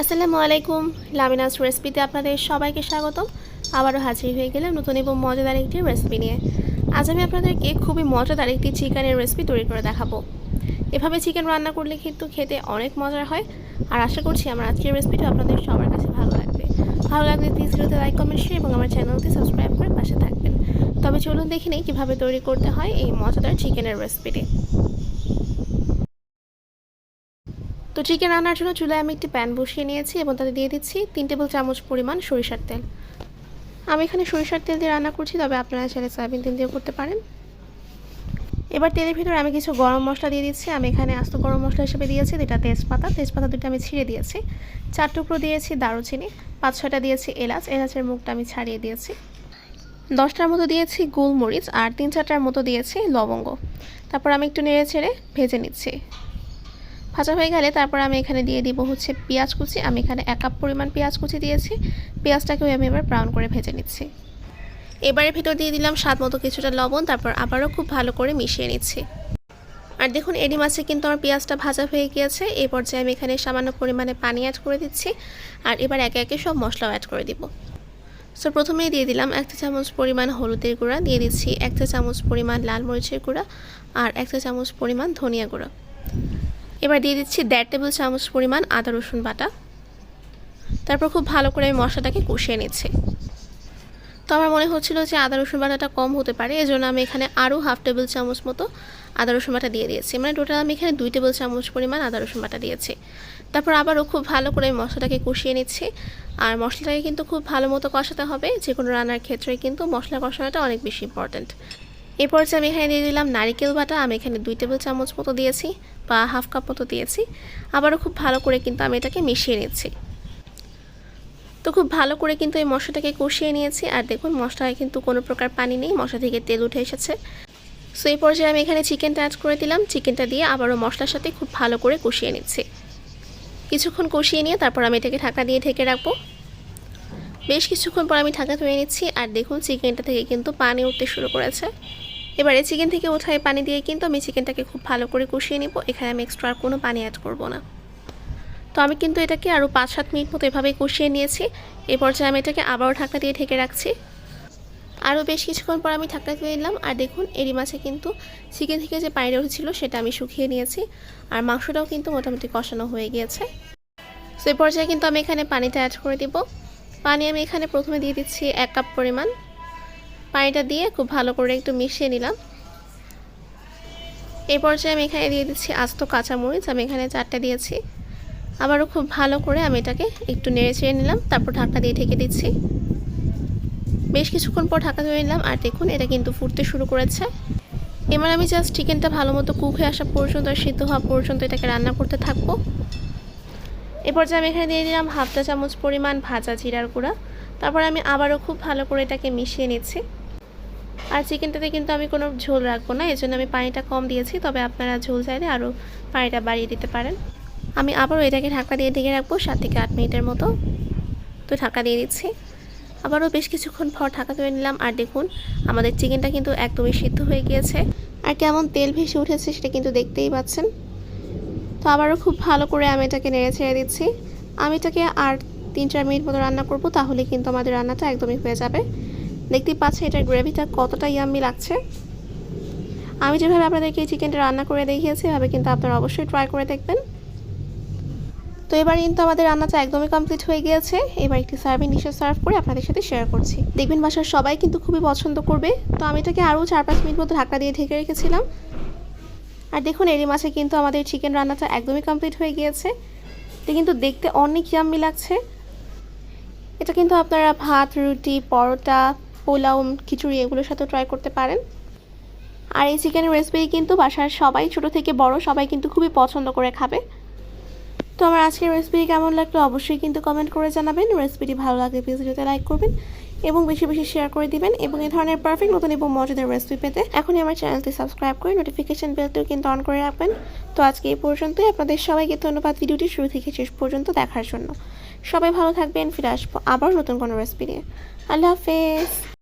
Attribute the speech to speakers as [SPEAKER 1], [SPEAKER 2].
[SPEAKER 1] আসসালামু আলাইকুম। লামিনাস রেসিপিতে আপনাদের সবাইকে স্বাগতম। আবারও হাজির হয়ে গেলাম নতুন এবং মজাদার একটি রেসিপি নিয়ে। আজ আমি আপনাদেরকে খুবই মজাদার একটি চিকেনের রেসিপি তৈরি করে দেখাবো। এভাবে চিকেন রান্না করলে কিন্তু খেতে অনেক মজার হয়। আর আশা করছি আমার আজকের রেসিপিটা আপনাদের সবার কাছে ভালো লাগবে। ভালো লাগলে প্লিজ ভিডিওতে লাইক কমেন্ট শেয়ার এবং আমার চ্যানেলটি সাবস্ক্রাইব করে পাশে থাকবেন। তবে চলুন দেখে নেই কীভাবে তৈরি করতে হয় এই মজাদার চিকেনের রেসিপিটি। তো চিকেন রান্নার জন্য চুলায় আমি একটি প্যান বসিয়ে নিয়েছি এবং তাতে দিয়ে দিচ্ছি তিন টেবিল চামচ পরিমাণ সরিষার তেল। আমি এখানে সরিষার তেল দিয়ে রান্না করছি, তবে আপনারা চাইলে সয়াবিন তেল দিয়েও করতে পারেন। এবার তেলের ভিতরে আমি কিছু গরম মশলা দিয়ে দিচ্ছি। আমি এখানে আস্ত গরম মশলা হিসেবে দিয়েছি দুটা তেজপাতা। তেজপাতা দুটো আমি ছিঁড়ে দিয়েছি। চার টুকরো দিয়েছি দারুচিনি, পাঁচ ছয়টা দিয়েছি এলাচ। এলাচের মুখটা আমি ছাড়িয়ে দিয়েছি। দশটার মতো দিয়েছি গোলমরিচ আর তিন চারটার মতো দিয়েছি লবঙ্গ। তারপর আমি একটু নেড়ে ছেড়ে ভেজে নিচ্ছি। ভাজা হয়ে গেলে তারপর আমি এখানে দিয়ে দিব হচ্ছে পেঁয়াজ কুচি। আমি এখানে এক কাপ পরিমাণ পেঁয়াজ কুচি দিয়েছি। পেঁয়াজটাকেও আমি এবার ব্রাউন করে ভেজে নিচ্ছি। এবারে ভেতর দিয়ে দিলাম স্বাদ মতো কিছুটা লবণ, তারপর আবারও খুব ভালো করে মিশিয়ে নিচ্ছি। আর দেখুন এডি মাছে কিন্তু আমার পেঁয়াজটা ভাজা হয়ে গিয়েছে। এই পর্যায়ে আমি এখানে সামান্য পরিমাণে পানি অ্যাড করে দিচ্ছি। আর এবার একে একে সব মশলাও অ্যাড করে দিব। সো প্রথমেই দিয়ে দিলাম এক চা চামচ পরিমাণ হলুদের গুঁড়া। দিয়ে দিচ্ছি এক চা চামচ পরিমাণ লাল মরিচের গুঁড়া আর এক চা চামচ পরিমাণ ধনিয়া গুঁড়া। এবার দিয়ে দিচ্ছি দেড় টেবিল চামচ পরিমাণ আদা, রসুন বাটা। তারপর খুব ভালো করে আমি মশলাটাকে কষিয়ে নিচ্ছি। তো আমার মনে হচ্ছিল যে আদা, রসুন বাটাটা কম হতে পারে, এজন্য আমি এখানে আরও হাফ টেবিল চামচ মতো আদা, রসুন বাটা দিয়ে দিয়েছি। মানে টোটাল আমি এখানে দুই টেবিল চামচ পরিমাণ আদা, রসুন বাটা দিয়েছি। তারপর আবারও খুব ভালো করে আমি মশলাটাকে কষিয়ে নিচ্ছি। আর মশলাটাকে কিন্তু খুব ভালো মতো কষাতে হবে যে কোনো রান্নার ক্ষেত্রে কিন্তু মশলা কষানোটা অনেক বেশি ইম্পর্ট্যান্ট এরপর যে আমি এখানে দিয়ে দিলাম নারিকেল বাটা। আমি এখানে দুই টেবিল চামচ মতো দিয়েছি বা হাফ কাপ মতো দিয়েছি। আবারও খুব ভালো করে কিন্তু আমি এটাকে মিশিয়ে নিচ্ছি। তো খুব ভালো করে কিন্তু এই মশলাটাকে কষিয়ে নিয়েছি। আর দেখুন, মশলায় কিন্তু কোনো প্রকার পানি নেই। মশলা থেকে তেল উঠে এসেছে। সো এই পর্যায়ে আমি এখানে চিকেনটা অ্যাড করে দিলাম। চিকেনটা দিয়ে আবারও মশলার সাথে খুব ভালো করে কষিয়ে নিচ্ছি। কিছুক্ষণ কষিয়ে নিয়ে তারপর আমি এটাকে ঢাকা দিয়ে ঢেকে রাখব। বেশ কিছুক্ষণ পর আমি ঢাকা ধুয়ে নিচ্ছি। আর দেখুন, চিকেনটা থেকে কিন্তু পানি উঠতে শুরু করেছে। এবারে চিকেন থেকে ওঠায় পানি দিয়ে কিন্তু আমি চিকেনটাকে খুব ভালো করে কষিয়ে নিব। এখানে আমি এক্সট্রা আর কোনো পানি অ্যাড করব না। তো আমি কিন্তু এটাকে আরও পাঁচ সাত মিনিট মতো এভাবেই কষিয়ে নিয়েছি। এ পর্যায়ে আমি এটাকে আবারও ঢাকা দিয়ে ঢেকে রাখছি। আরও বেশ কিছুক্ষণ পর আমি ঢাকা দিয়ে নিলাম। আর দেখুন, এরই মাছে কিন্তু চিকেন থেকে যে পানিটা উঠেছিল সেটা আমি শুকিয়ে নিয়েছি। আর মাংসটাও কিন্তু মোটামুটি কষানো হয়ে গিয়েছে। তো পর্যায়ে কিন্তু আমি এখানে পানিটা অ্যাড করে দিব। পানি আমি এখানে প্রথমে দিয়ে দিচ্ছি এক কাপ পরিমাণ। পানিটা দিয়ে খুব ভালো করে একটু মিশিয়ে নিলাম। এই পর্যায়ে আমি এখানে দিয়ে দিচ্ছি আস্ত কাঁচামরিচ, আমি এখানে চারটে দিয়েছি। আবারও খুব ভালো করে আমি এটাকে একটু নেড়ে চেড়ে নিলাম, তারপর ঢাকনা দিয়ে ঢেকে দিচ্ছি। বেশ কিছুক্ষণ পর ঢাকা ধরে নিলাম, আর দেখুন এটা কিন্তু ফুটতে শুরু করেছে। এবার আমি জাস্ট চিকেনটা ভালো মতো কুক হয়ে আসা পর্যন্ত আর সিদ্ধ হওয়া পর্যন্ত এটাকে রান্না করতে থাকব। এরপর যে আমি এখানে দিয়ে দিলাম হাফটা চামচ পরিমাণ ভাজা জিরার গুঁড়া। তারপর আমি আবারও খুব ভালো করে এটাকে মিশিয়ে নিচ্ছি। আর চিকেনটাতে কিন্তু আমি কোনো ঝোল রাখব না এই আমি পানিটা কম দিয়েছি, তবে আপনারা ঝোল চাইলে আরও পানিটা বাড়িয়ে দিতে পারেন। আমি আবারও এটাকে ঢাকা দিয়ে ঢেকে রাখব সাত থেকে আট মিনিটের মতো। তো ঢাকা দিয়ে দিচ্ছি। আবারও বেশ কিছুক্ষণ পর ঢাকা ধরে নিলাম, আর দেখুন আমাদের চিকেনটা কিন্তু একদমই সিদ্ধ হয়ে গিয়েছে। আর কেমন তেল ভেসে উঠেছে সেটা কিন্তু দেখতেই পাচ্ছেন। তো আবারও খুব ভালো করে আমি এটাকে নেড়ে ছেড়ে দিচ্ছি। আমি এটাকে আর তিন চার মিনিট মতো রান্না করব, তাহলে কিন্তু আমাদের রান্নাটা একদমই হয়ে যাবে। দেখতেই পাচ্ছি এটার গ্রেভিটা কতটা ইয়াম্মি লাগছে। আমি যেভাবে আপনাদেরকে এই চিকেনটা রান্না করে দেখিয়েছি, এভাবে কিন্তু আপনারা অবশ্যই ট্রাই করে দেখবেন। তো এবার কিন্তু আমাদের রান্নাটা একদমই কমপ্লিট হয়ে গিয়েছে। এবার একটি সার্ভিং ডিশে সার্ভ করে আপনাদের সাথে শেয়ার করছি। দেখবেন বাসার সবাই কিন্তু খুবই পছন্দ করবে। তো আমি এটাকে আরও চার পাঁচ মিনিট মতো ঢাকা দিয়ে ঢেকে রেখেছিলাম। আর দেখুন, এরই মাছে কিন্তু আমাদের চিকেন রান্নাটা একদমই কমপ্লিট হয়ে গিয়েছে। এটা কিন্তু দেখতে অনেক ইয়াম্মি লাগছে। এটা কিন্তু আপনারা ভাত, রুটি, পরোটা পোলাও, খিচুড়ি এগুলোর সাথেও ট্রাই করতে পারেন। আর এই চিকেনের রেসিপি কিন্তু বাসার সবাই ছোট থেকে বড়, সবাই কিন্তু খুবই পছন্দ করে খাবে। তো আমার আজকের রেসিপি কেমন লাগল অবশ্যই কিন্তু কমেন্ট করে জানাবেন। রেসিপিটি ভালো লাগলে প্লিজ ভিডিওতে লাইক করবেন এবং বেশি বেশি শেয়ার করে দিবেন এবং এই ধরনের পারফেক্ট নতুন এবং মজাদার রেসিপি পেতে এখনই আমার চ্যানেলটি সাবস্ক্রাইব করে নোটিফিকেশান বেলটিও কিন্তু অন করে রাখবেন। তো আজকে এই পর্যন্তই, আপনাদের সবাইকে ধন্যবাদ ভিডিওটি শুরু থেকে শেষ পর্যন্ত দেখার জন্য। সবাই ভালো থাকবেন, ফিরে আসব আবার নতুন কোনো রেসিপি নিয়ে। আল্লাহ হাফেজ।